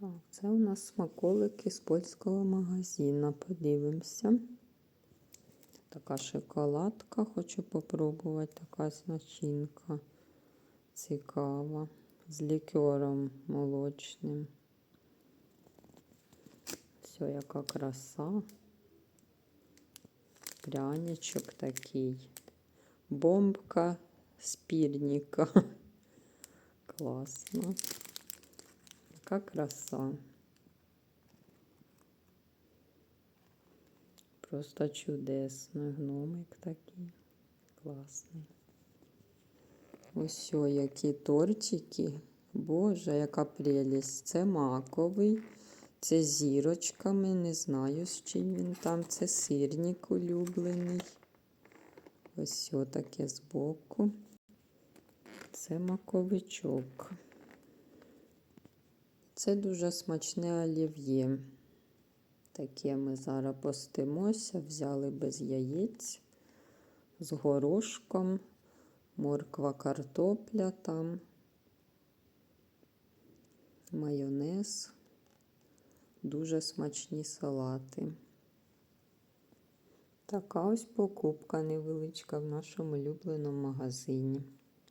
Так, це у нас смаколики з польського магазину. Подивимося. Така шоколадка, хочу попробувати, така начинка. Цікава. З лікером молочним. Все, яка краса. Пряничок такий. Бомбка з. Класно. Яка краса. Просто чудесно. Гномик такий. Класний. Ось о, які тортики. Боже, яка прелість. Це маковий. Це зірочками. Не знаю, з чим він там. Це сирник улюблений. Ось таке збоку. Це маковичок. Це дуже смачне олів'є. Таке ми зараз постимося, взяли без яєць, з горошком, морква картопля там, майонез, дуже смачні салати. Така ось покупка невеличка в нашому улюбленому магазині.